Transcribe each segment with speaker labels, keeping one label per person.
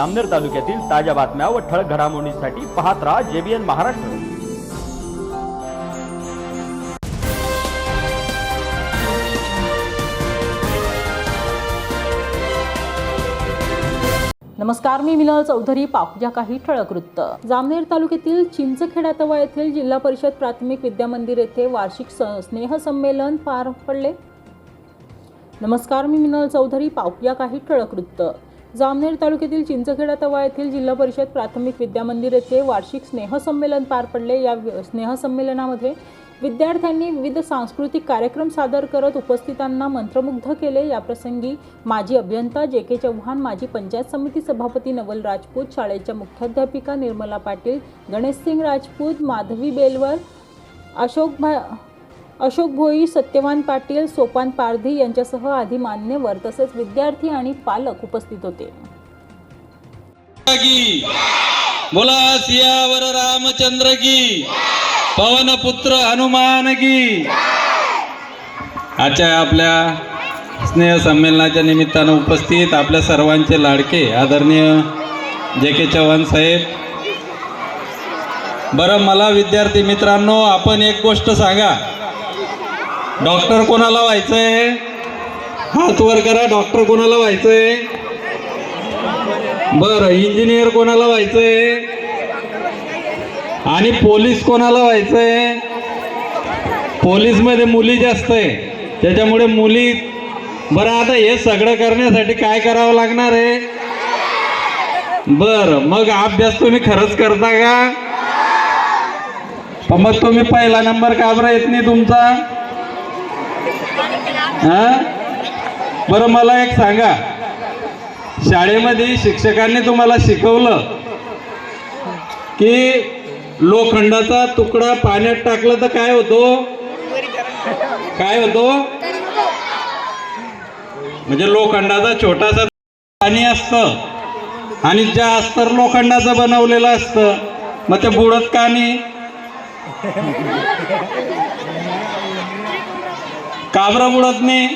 Speaker 1: जामनेर तालुक्यातील ताज्या बातम्या व ठळक घडामोडींसाठी पाहत राहा जेबीएन महाराष्ट्र.
Speaker 2: नमस्कार मी मिनल चौधरी. पाहूया काही ठळक वृत्त. जामनेर तालुक्यातील चिंचखेडा तवा येथील जिल्हा परिषद प्राथमिक विद्या मंदिर येथे वार्षिक स स्नेहसंमेलन पार पडले. नमस्कार मी मिनल चौधरी. पाहूया काही ठळक वृत्त. जामनेर तालुक्यातील चिंचखेडा तवा येथील जिल्हा परिषद प्राथमिक विद्यामंदिर येथे वार्षिक स्नेहसंमेलन पार पडले. या स्नेहसंमेलनामध्ये विद्यार्थ्यांनी विविध सांस्कृतिक कार्यक्रम सादर करत उपस्थितांना मंत्रमुग्ध केले. याप्रसंगी माजी अभियंता जे के चव्हाण माजी पंचायत समिती सभापती नवल राजपूत शाळेच्या मुख्याध्यापिका निर्मला पाटील गणेशसिंग राजपूत माधवी बेलवर अशोक भा अशोक भोई सत्यवान पाटील सोपान पारधी यांच्यासह आधी मान्यवर तसेच विद्यार्थी आणि पालक उपस्थित होते.
Speaker 3: बोला सियावर रामचंद्र की पवन पुत्र हनुमान की. आजच्या आपल्या स्नेह संमेलनाच्या निमित्तानं उपस्थित आपल्या सर्वांचे लाडके आदरणीय जे के चव्हाण साहेब. बरं मला विद्यार्थी मित्रांनो आपण एक गोष्ट सांगा. डॉक्टर कोणाला व्हायचंय? हात वर करा डॉक्टर कोणाला व्हायचंय? बर इंजिनियर कोणाला व्हायचंय? आणि पोलीस कोणाला व्हायचंय? पोलीसमध्ये मुली जास्त आहे त्याच्यामुळे मुली बरं आता हे सगळं करण्यासाठी काय करावं लागणार आहे? बर मग अभ्यास तुम्ही खरंच करता का? मग तुम्ही पहिला नंबर का बरं येत नाही तुमचा? हा? बरं मला एक सांगा. शाळेमध्ये शिक्षकांनी तुम्हाला शिकवलं की लोखंडाचा तुकडा पाण्यात टाकला तर काय होतो? काय होतो? म्हणजे लोखंडाचा छोटासा पाणी असतं आणि ज्या अस्तर लोखंडाचं बनवलेलं असतं. मग ते बुडत का नाही? काबरा बुडत नाही.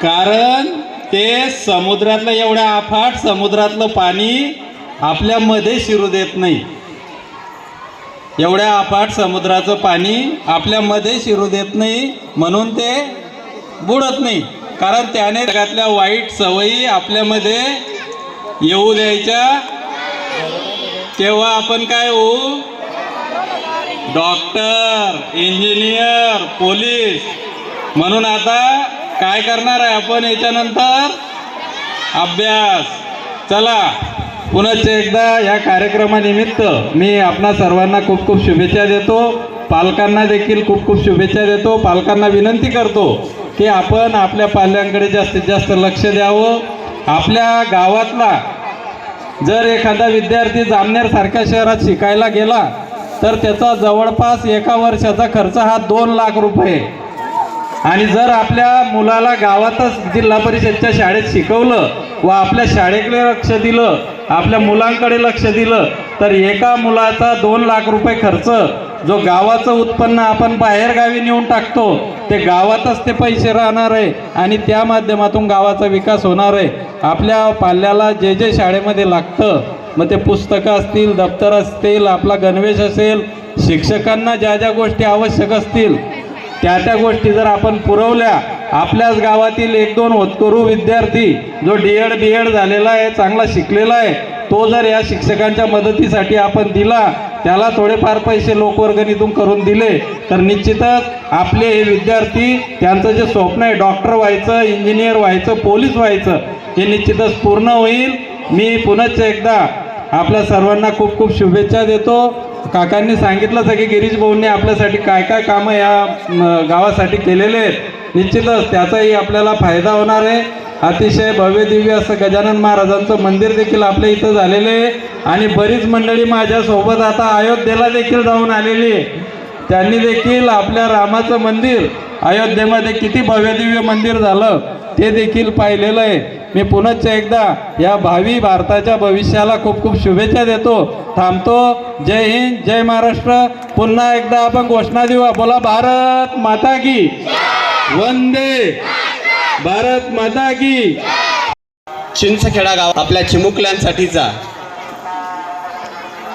Speaker 3: कारण ते समुद्रातलं एवढ्या अफाट समुद्रातलं पाणी आपल्यामध्ये शिरू देत नाही. एवढ्या अफाट समुद्राचं पाणी आपल्यामध्ये शिरू देत नाही म्हणून ते बुडत नाही. कारण त्याने जगातल्या वाईट सवयी आपल्यामध्ये येऊ द्यायच्या. तेव्हा आपण काय होऊ? Doctor engineer police. म्हणून आता काय करणार आहे आपण याच्यानंतर? अभ्यास. चला पुनश्च एकदा या कार्यक्रमानिमित्त मी आपणा सर्वांना खूप खूप शुभेच्छा देतो. पालकांना देखील खूप खूप शुभेच्छा देतो. पालकांना विनंती करतो की आपण आपल्या पाल्यांकडे जास्तीत जास्त लक्ष द्यावं. आपल्या गावातला जर एखादा विद्यार्थी जामनेरसारख्या शहरात शिकायला गेला तर त्याचा जवळपास एका वर्षाचा खर्च हा दोन लाख रुपये. आणि जर आपल्या मुलाला गावातच जिल्हा परिषदच्या शाळेत शिकवलं व आपल्या शाळेकडे लक्ष दिलं आपल्या मुलांकडे लक्ष दिलं तर एका मुलाचा दोन लाख रुपये खर्च जो गावाचं उत्पन्न आपण बाहेरगावी नेऊन टाकतो ते गावातच ते पैसे राहणार आहे आणि त्या माध्यमातून गावाचा विकास होणार आहे. आपल्या पाल्याला जे जे शाळेमध्ये लागतं मग ते पुस्तकं असतील दप्तर असतील आपला गणवेश असेल शिक्षकांना ज्या ज्या गोष्टी आवश्यक असतील त्या त्या गोष्टी जर आपण पुरवल्या आपल्याच गावातील एक दोन होतकरू विद्यार्थी जो डी एड बी एड झालेला आहे चांगला शिकलेला आहे तो जर या शिक्षकांच्या मदतीसाठी आपण दिला त्याला थोडेफार पैसे लोकवर्गणीतून करून दिले तर निश्चितच आपले हे विद्यार्थी त्यांचं जे स्वप्न आहे डॉक्टर व्हायचं इंजिनियर व्हायचं पोलीस व्हायचं हे निश्चितच पूर्ण होईल. मी पुनश्च एकदा आपल्या सर्वांना खूप खूप शुभेच्छा देतो. काकांनी सांगितलंच आहे की गिरीश भाऊंनी आपल्यासाठी काय काय कामं या गावासाठी केलेले आहेत. निश्चितच त्याचाही आपल्याला फायदा होणार आहे. अतिशय भव्य दिव्य असं गजानन महाराजांचं मंदिर देखील आपल्या इथं झालेलं आहे. आणि बरीच मंडळी माझ्यासोबत आता अयोध्येला देखील जाऊन आलेली आहे. त्यांनी देखील आपल्या रामाचं मंदिर अयोध्येमध्ये किती भव्य दिव्य मंदिर झालं ते देखील पाहिलेलं आहे. मी पुनश्च एकदा या भावी भारताच्या भविष्याला खूप खूप शुभेच्छा देतो. थांबतो. जय हिंद जय महाराष्ट्र. पुन्हा एकदा आपण घोषणा देऊ बोला भारत माता की. वंदे. भारत माता की.
Speaker 4: चिंचखेडा गाव आपल्या चिमुकल्यांसाठीचा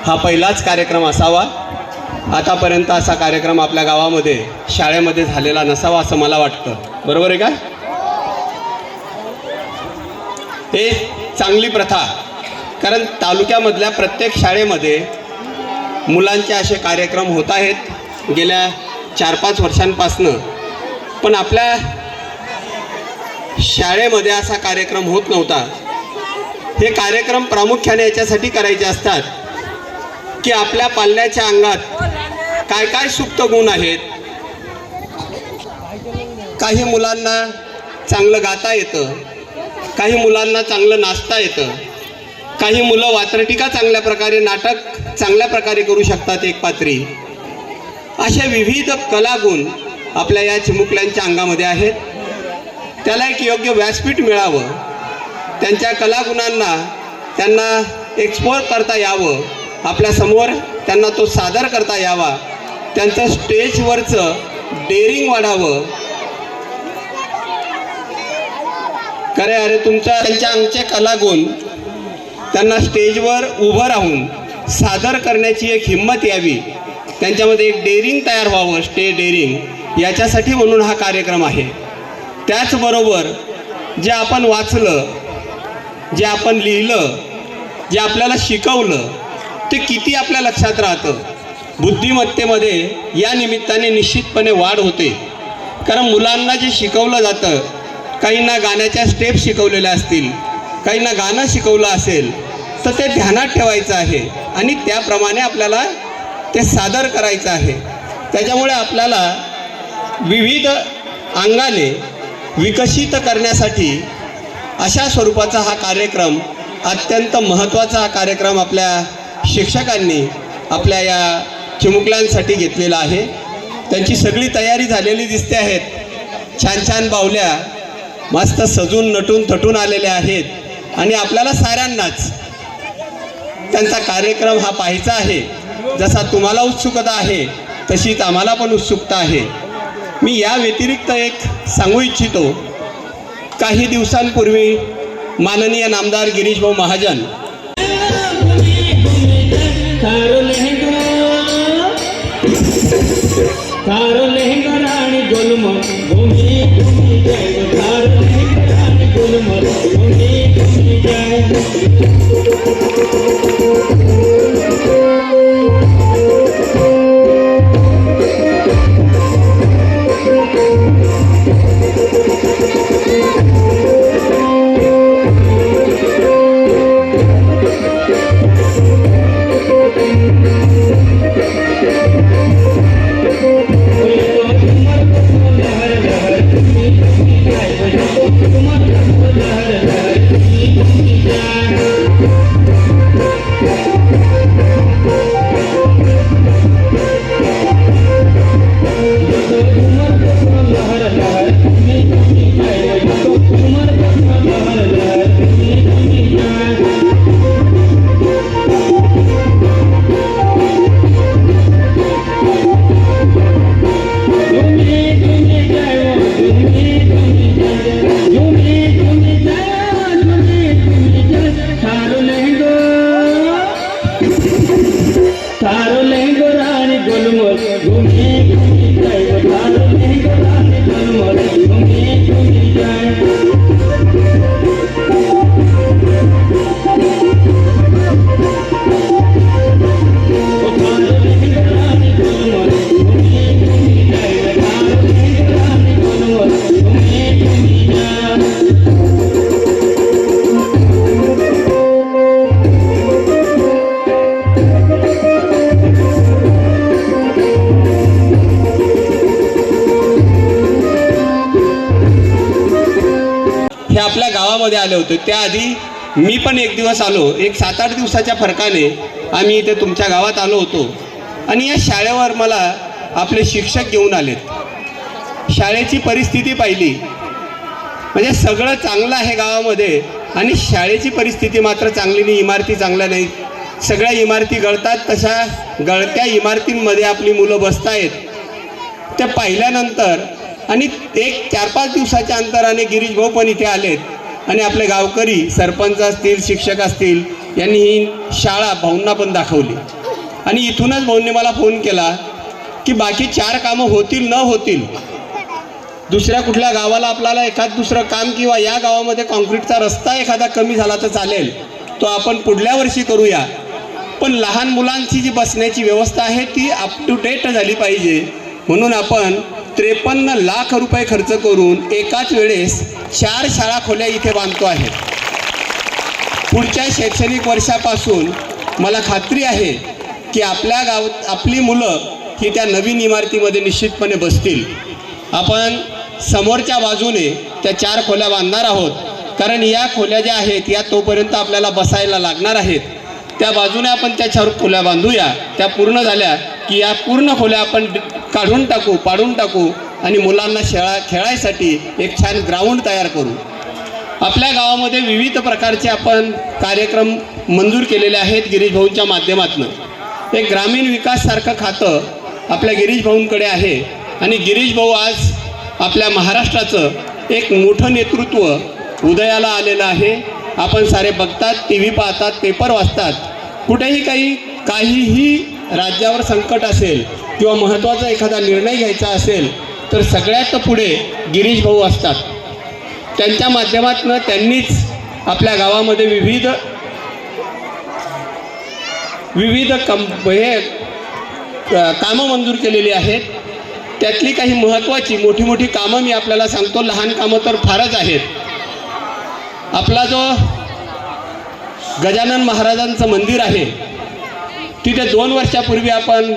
Speaker 4: हा पहिलाच कार्यक्रम असावा. आतापर्यंत असा कार्यक्रम आपल्या गावामध्ये शाळेमध्ये झालेला नसावा असं मला वाटतं. बरोबर आहे का? हे चांगली प्रथा. कारण तालुक्यामधल्या प्रत्येक शाळेमध्ये मुलांचे असे कार्यक्रम होत आहेत गेल्या चार पाच वर्षांपासनं. पण आपल्या शाळेमध्ये असा कार्यक्रम होत नव्हता. हे कार्यक्रम प्रामुख्याने याच्यासाठी करायचे असतात की आपल्या पाल्याच्या अंगात काय काय सुप्त गुण आहेत? काही मुलांना चांगलं गाता येतं. काही मुलांना चांगलं नाचता येतं. काही मुलं वात्रटिका चांगल्या प्रकारे नाटक चांगल्या प्रकारे करू शकतात एक पात्री. अशा विविध कलागुण आपल्या या चिमुकल्यांच्या अंगामध्ये आहेत. त्याला एक योग्य व्यासपीठ मिळावं. त्यांच्या कलागुणांना त्यांना एक्सप्लोर करता यावं. आपल्यासमोर त्यांना तो सादर करता यावा. त्यांचं स्टेजवरचं डेअरिंग वाढावं. खरे अरे तुमचा त्यांच्या आमचे कलागुण. त्यांना स्टेजवर उभं राहून सादर करण्याची एक हिंमत यावी. त्यांच्यामध्ये एक डेअरिंग तयार व्हावं स्टे डेअरिंग याच्यासाठी म्हणून हा कार्यक्रम आहे. त्याचबरोबर जे आपण वाचलं जे आपण लिहिलं जे आपल्याला शिकवलं ते किती आपल्या लक्षात राहतं. बुद्धिमत्तेमध्ये या निमित्ताने निश्चितपणे वाढ होते. कारण मुलांना जे शिकवलं जातं काहींना गाण्याच्या स्टेप शिकवलेल्या असतील काहींना गाणं शिकवलं असेल तर ते ध्यानात ठेवायचं आहे आणि त्याप्रमाणे आपल्याला ते सादर करायचं आहे. त्याच्यामुळे आपल्याला विविध अंगाने विकसित करण्यासाठी अशा स्वरूपाचा हा कार्यक्रम अत्यंत महत्त्वाचा हा कार्यक्रम आपल्या शिक्षकांनी आपल्या या चिमुकल्यांसाठी घेतलेला आहे. त्यांची सगळी तयारी झालेली दिसते आहेत. छान छान बावल्या मस्त सजून नटून थटून आलेले आहेत. आणि आपल्याला साऱ्यांनाच. त्यांचा कार्यक्रम हा पाहायचा आहे. जसा तुम्हाला उत्सुकता आहे तशीच आम्हाला पण उत्सुकता आहे. मी या व्यतिरिक्त एक सांगू इच्छितो. काही दिवसांपूर्वी माननीय नामदार गिरीशभाऊ महाजन.
Speaker 5: तारो গোলম ভূমি ভূমি জয় তার গান গোলম ভূমি
Speaker 4: ভূমি জয় Thank you. होतो. त्याआधी मी पण एक दिवस आलो. एक सात आठ दिवसाच्या फरकाने आम्ही इथे तुमच्या गावात आलो होतो. आणि या शाळेवर मला आपले शिक्षक घेऊन आलेत. शाळेची परिस्थिती पाहिली. म्हणजे सगळं चांगलं आहे गावामध्ये आणि शाळेची परिस्थिती मात्र चांगली नाही इमारती चांगल्या नाहीत सगळ्या इमारती गळतात तशा गळत्या इमारतींमध्ये आपली मुलं बसतायत. ते पाहिल्यानंतर आणि एक चार पाच दिवसाच्या अंतराने गिरीश भाऊ पण इथे आलेत. आणि आपले गावकरी सरपंच असतील शिक्षक असतील यांनी ही शाळा भाऊंना पण दाखवली. आणि इथूनच भाऊंनी मला फोन केला की बाकी चार कामं होतील न होतील दुसऱ्या कुठल्या गावाला आपल्याला एखाद दुसरं काम किंवा या गावामध्ये कॉन्क्रीटचा रस्ता एखादा कमी झाला तर चालेल तो आपण पुढल्या वर्षी करूया. पण लहान मुलांची जी बसण्याची व्यवस्था आहे ती अप टू डेट झाली पाहिजे. म्हणून आपण त्रेपन्न लाख रुपये खर्च करून एकाच वेळेस चार शाळा खोल्या इथे बांधतो आहे. पुढच्या शैक्षणिक वर्षापासून मला खात्री आहे की आपल्या गाव आपली मुलं ही त्या नवीन इमारतीमध्ये निश्चितपणे बसतील. आपण समोरच्या बाजूने त्या चार खोल्या बांधणार आहोत. कारण या खोल्या ज्या आहेत या तोपर्यंत आपल्याला बसायला लागणार आहेत. त्या बाजूने आपण त्या चार खोल्या बांधूया. त्या पूर्ण झाल्या की या पूर्ण खोल्या आपण काढून टाकू पाडून टाकू आणि मुलांना शेळा खेळायसाठी एक छान ग्राउंड तयार करू. आपल्या गावामध्ये विविध प्रकारचे आपण कार्यक्रम मंजूर केलेले आहेत गिरीश भाऊंच्या माध्यमातून. एक ग्रामीण विकाससारखं खातं आपल्या गिरीश भाऊंकडे आहे आणि गिरीश भाऊ आज आपल्या महाराष्ट्राचं एक मोठं नेतृत्व उदयाला आलेलं आहे. आपण सारे बघतात टी व्ही पाहतात पेपर वाचतात. कुठेही काही काहीही राज्यावर संकट असेल किंवा महत्त्वाचा एखादा निर्णय घ्यायचा असेल तर सगळ्यात पुढे गिरीश भाऊ असतात. त्यांच्या माध्यमातून त्यांनीच आपल्या गावामध्ये विविध विविध कम हे कामं मंजूर केलेली आहेत. त्यातली काही महत्त्वाची मोठी मोठी कामं मी आपल्याला सांगतो. लहान कामं तर फारच आहेत. आपला जो गजानन महाराजांचं मंदिर आहे तिथे दोन वर्षापूर्वी आपण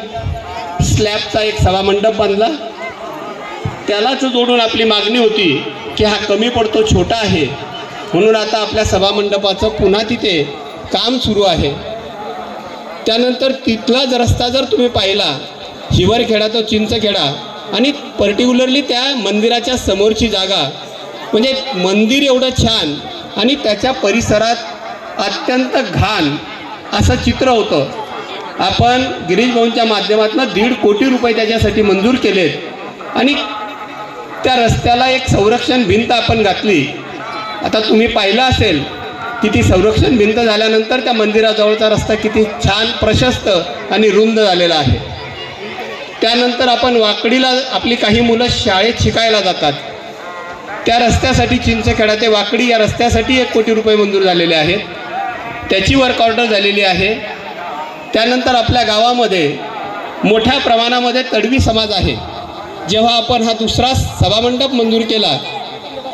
Speaker 4: स्लॅबचा एक सभामंडप बांधला. त्यालाच जोडून आपली मागणी होती की हा कमी पडतो छोटा आहे. म्हणून आता आपल्या सभामंडपाचं पुन्हा तिथे काम सुरू आहे. त्यानंतर तिथला जर रस्ता जर तुम्ही पाहिला हिवरखेडा तो चिंचखेडा आणि पर्टिक्युलरली त्या मंदिराच्या समोरची जागा म्हणजे मंदिर एवढं छान आणि त्याच्या परिसरात अत्यंत घाण असं चित्र होतं. आपण गिरीश भाऊंच्या माध्यमातून दीड कोटी रुपये त्याच्यासाठी मंजूर केलेत. आणि त्या रस्त्याला एक संरक्षण भिंत आपण घातली. आता तुम्ही पाहिलं असेल की ती संरक्षण भिंत झाल्यानंतर त्या मंदिराजवळचा रस्ता किती छान प्रशस्त आणि रुंद झालेला आहे. त्यानंतर आपण वाकडीला आपली काही मुलं शाळेत शिकायला जातात. त्या रस्त्यासाठी चिंचखेडा ते वाकडी या रस्त्यासाठी एक कोटी रुपये मंजूर झालेले आहेत. त्याची वर्क ऑर्डर झालेली आहे. त्यानंतर आपल्या गावामध्ये मोठ्या प्रमाणामध्ये तडवी समाज आहे. जेव्हा आपण हा दुसरा सभामंडप मंजूर केला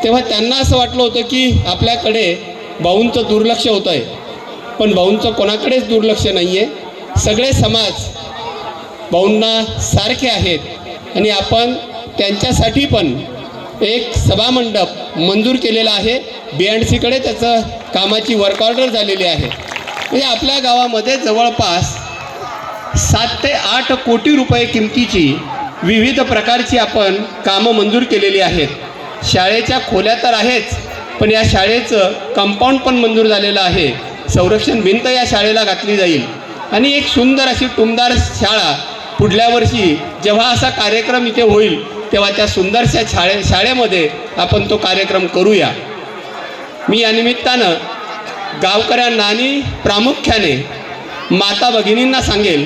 Speaker 4: तेव्हा त्यांना असं वाटलं होतं की आपल्याकडे भाऊंचं दुर्लक्ष होतं आहे पण भाऊंचं कोणाकडेच दुर्लक्ष नाही आहे सगळे समाज भाऊंना सारखे आहेत आणि आपण त्यांच्यासाठी पण एक सभामंडप मंजूर केलेला आहे. बी एन सीकडे त्याचं कामाची वर्क ऑर्डर झालेली आहे. म्हणजे आपल्या गावामध्ये जवळपास सात ते आठ कोटी रुपये किमतीची विविध प्रकारची आपण कामं मंजूर केलेली आहेत. शाळेच्या खोल्या तर आहेच पण या शाळेचं कंपाऊंड पण मंजूर झालेलं आहे. संरक्षण भिंत या शाळेला घातली जाईल. आणि एक सुंदर अशी टुमदार शाळा पुढल्या वर्षी जेव्हा असा कार्यक्रम इथे होईल तेव्हा त्या सुंदरशा शाळे शाळेमध्ये आपण तो कार्यक्रम करूया. मी या निमित्तानं गावकऱ्यांना आणि प्रामुख्याने माता भगिनींना सांगेल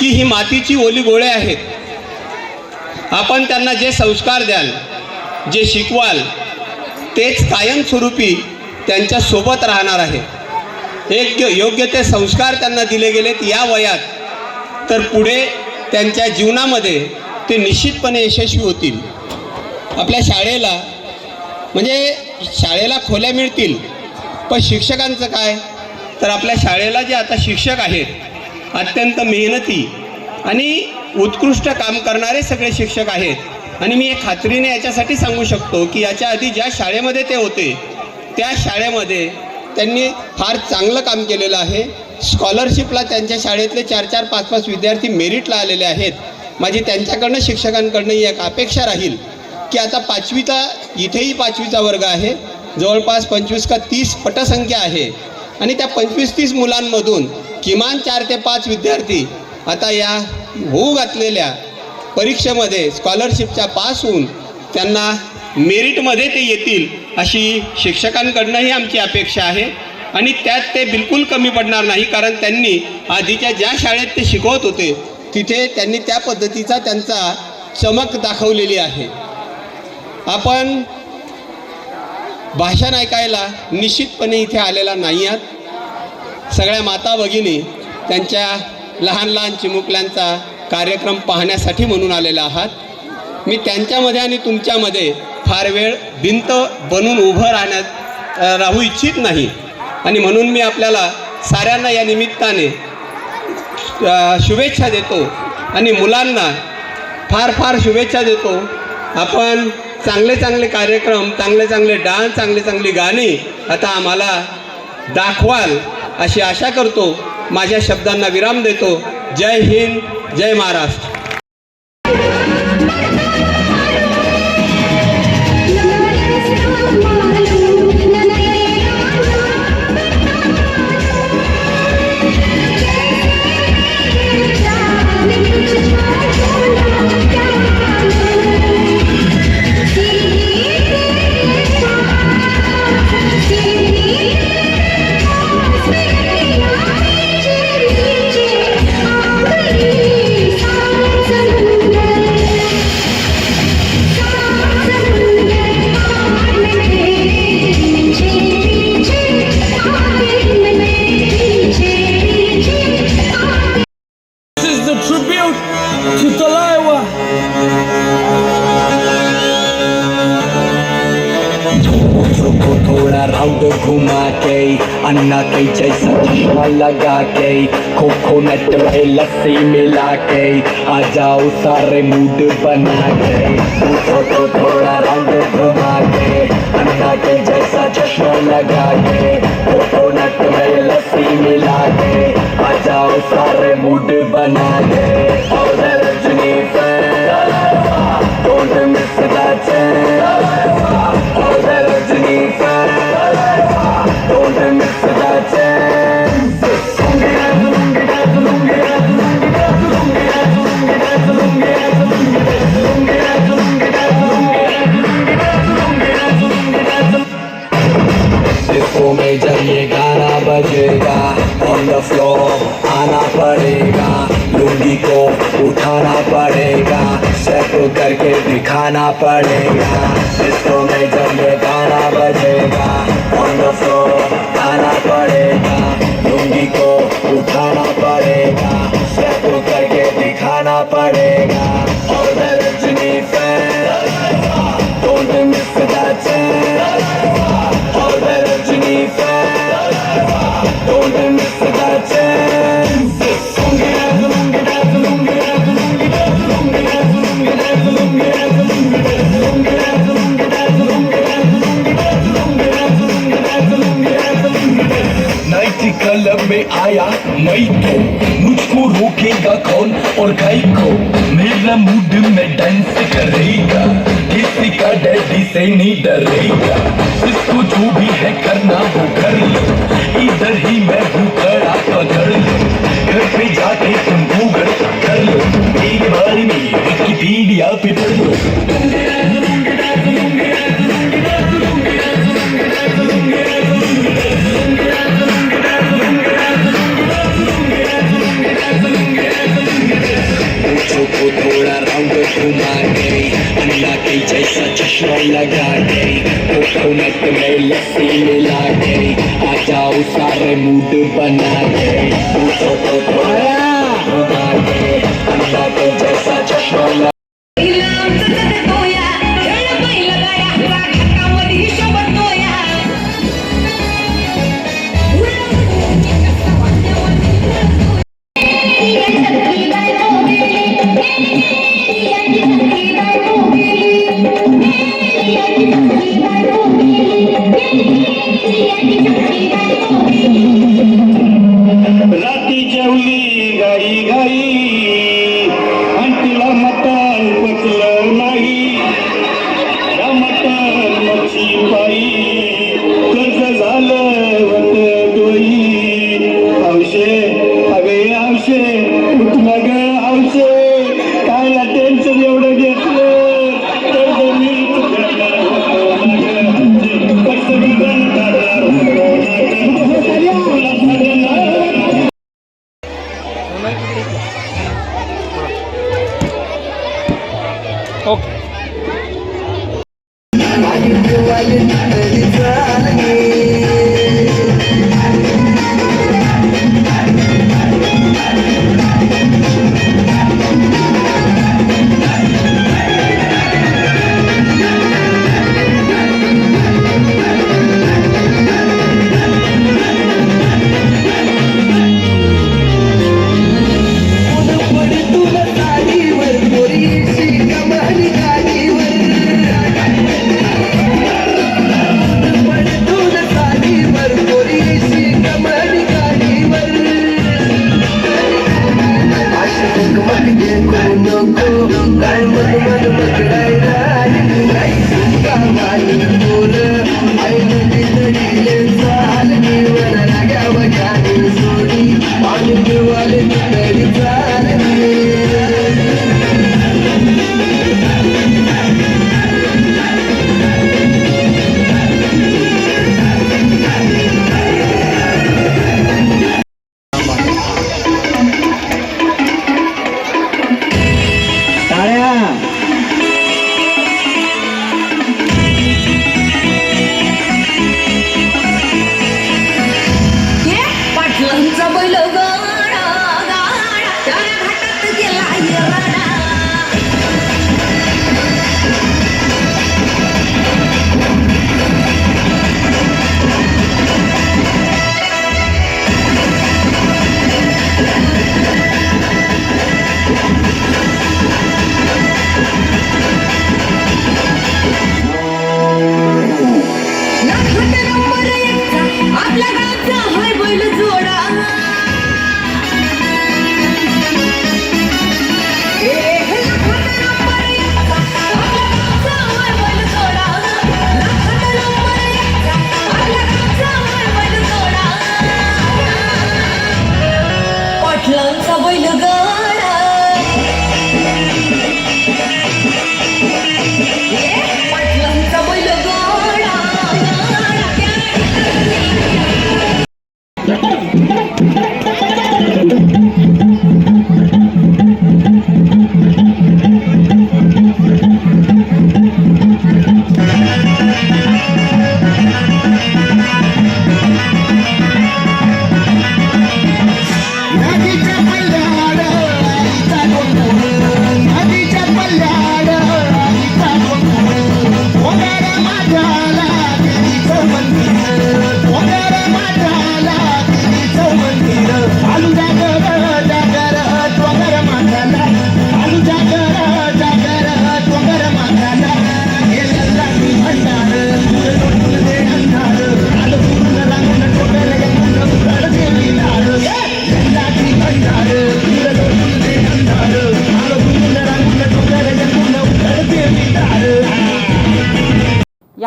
Speaker 4: की ही मातीची ओली गोळे आहेत. आपण त्यांना जे संस्कार द्याल जे शिकवाल तेच कायमस्वरूपी त्यांच्यासोबत राहणार आहे. एक योग्य ते संस्कार त्यांना दिले गेलेत या वयात तर पुढे त्यांच्या जीवनामध्ये ते निश्चितपणे यशस्वी होतील. आपल्या शाळेला म्हणजे शाळेला खोल्या मिळतील. पण शिक्षकांचं काय? तर आपल्या शाळेला जे आता शिक्षक आहेत अत्यंत मेहनती आणि उत्कृष्ट काम करणारे सगळे शिक्षक आहेत. आणि मी एक खात्रीने याच्यासाठी सांगू शकतो की याच्या आधी ज्या शाळेमध्ये ते होते त्या शाळेमध्ये त्यांनी फार चांगलं काम केलेलं आहे. स्कॉलरशिपला त्यांच्या शाळेतले चार चार पाच पाच विद्यार्थी मेरिटला आलेले आहेत. माझी त्यांच्याकडनं शिक्षकांकडनं ही एक अपेक्षा राहील. की आता पाचवीचा इथेही पाचवीचा वर्ग आहे. जवळपास पंचवीस का तीस पटसंख्या आहे. आणि त्या पंचवीस तीस मुलांमधून किमान चार ते पाच विद्यार्थी आता या होऊ घातलेल्या परीक्षेमध्ये स्कॉलरशिपच्या पास होऊन त्यांना
Speaker 6: मेरिटमध्ये ते येतील अशी शिक्षकांकडनंही आमची अपेक्षा आहे. आणि त्यात ते बिलकुल कमी पडणार नाही कारण त्यांनी आधीच्या ज्या शाळेत ते शिकवत होते तिथे त्यांनी त्या पद्धतीचा त्यांचा चमक दाखवलेली आहे. आपण भाषण ऐकायला निश्चितपणे इथे आलेला नाही आहात सगळ्या माता भगिनी त्यांच्या लहान लहान चिमुकल्यांचा कार्यक्रम पाहण्यासाठी म्हणून आलेला आहात. मी त्यांच्यामध्ये आणि तुमच्यामध्ये फार वेळ भिंत बनून उभं राहण्यात राहू इच्छित नाही. आणि म्हणून मी आपल्याला साऱ्यांना या निमित्ताने शुभेच्छा देतो. आणि मुलांना फार फार शुभेच्छा देतो. आपण चांगले चांगले कार्यक्रम चांगले चांगले डान्स चांगले चांगली गाणी आता आम्हाला दाखवाल अशी आशा करतो. माझ्या शब्दांना विराम देतो. जय हिंद जय महाराष्ट्र.
Speaker 7: மூட்டு பண்ண you, I
Speaker 8: didn't